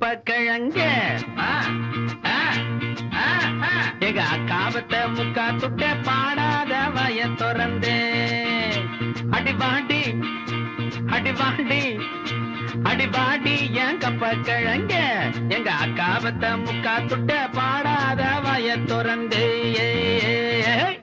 கப்பக்கிழங்க எங்க அக்காபத்தை முக்கா துட்ட பாடாத வய துறந்து. அடிபாண்டி அடிபாண்டி அடிபாண்டி என் கப்பக்கிழங்க. எங்க அக்காபத்தை முக்கா துட்ட பாடாத வய துறந்து. ஏ.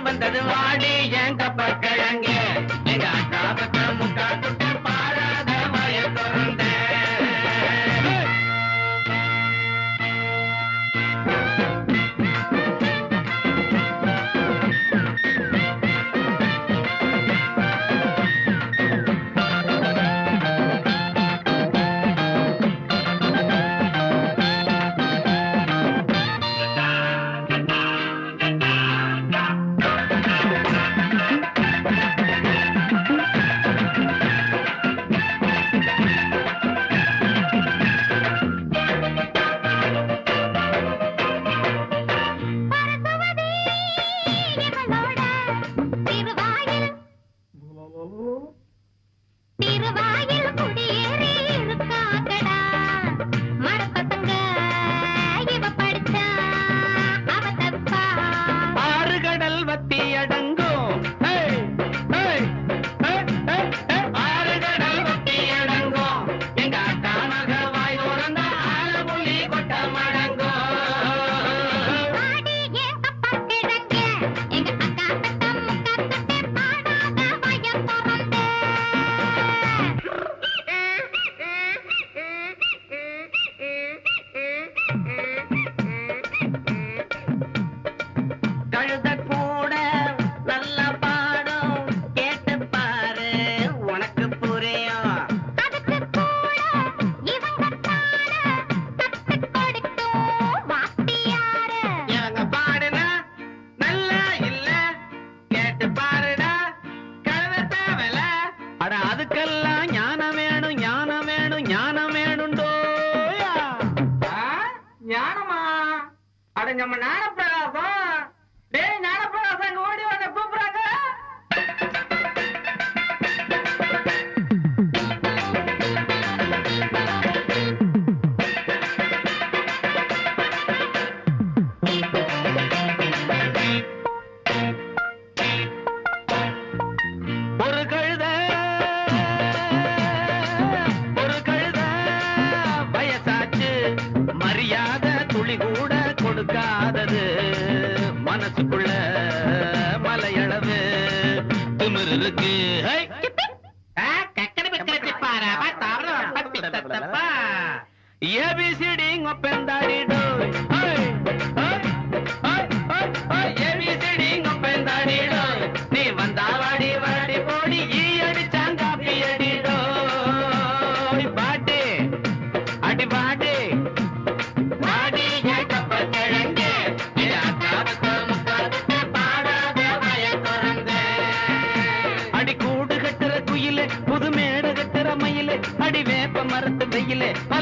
வந்தது வாடி என் கப்ப அதுக்கெல்லாம் ஞானம் வேணும் ஞானம் வேணும் ஞானம் வேணுண்டோ? ஞானமா? அட நம்ம ஞானப்பிரகாசம் இருக்காதது மனசுக்குள்ள மலையளவு திமிர் இருக்கு ஏபிசிடி பெந்தாடிடோ ले